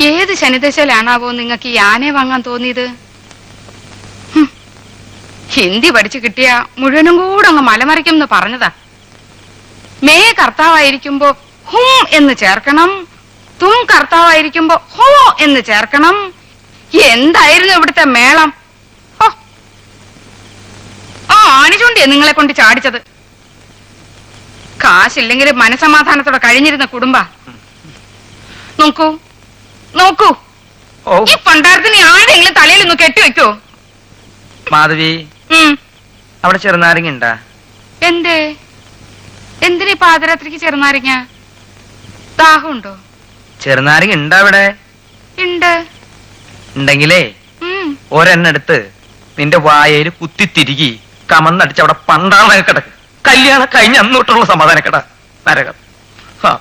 ഏത് ശനിദശയിലാണാവോ നിങ്ങൾക്ക് ഈ ആനയെ വാങ്ങാൻ തോന്നിയത്. ഹിന്ദി പഠിച്ചു കിട്ടിയ മുഴുവനും കൂടെ അങ്ങ് മലമറിക്കും എന്ന് പറഞ്ഞതാ. മേ കർത്താവായിരിക്കുമ്പോ ഹും എന്ന് ചേർക്കണം. തും കർത്താവായിരിക്കുമ്പോ ഹോ എന്ന് ചേർക്കണം. എന്തായിരുന്നു ഇവിടുത്തെ മേളം? ഹോ. ആ ആണിചൂണ്ടിയെ നിങ്ങളെ കൊണ്ട് ചാടിച്ചത്. കാശില്ലെങ്കിൽ മനസമാധാനത്തോടെ കഴിഞ്ഞിരുന്ന കുടുംബ. നോക്കൂ നോക്കൂ. ഈ പണ്ടാരത്തിന് ആരെങ്കിലും തലയിൽ ഒന്ന് കെട്ടിവെക്കോ മാധവി. അവിടെ ചെറുനാരങ്ങ ഉണ്ടാ എന്തേ? എന്തിനീ പാതിരാത്രിക്ക് ചെറുനാരങ്ങ? ദാഹമുണ്ടോ? ചെറുനാരങ്ങ ഉണ്ടാ അവിടെ? ഉണ്ട് ഉണ്ടെങ്കിലേ ഒരെണ്ണെടുത്ത് നിന്റെ വായയിൽ കുത്തിത്തിരുകി കമന്നടിച്ച് അവിടെ പണ്ടാള കിടക്ക്. കല്യാണം കഴിഞ്ഞ അന്നോട്ടുള്ള സമാധാനക്കട നരകം. ഹാ.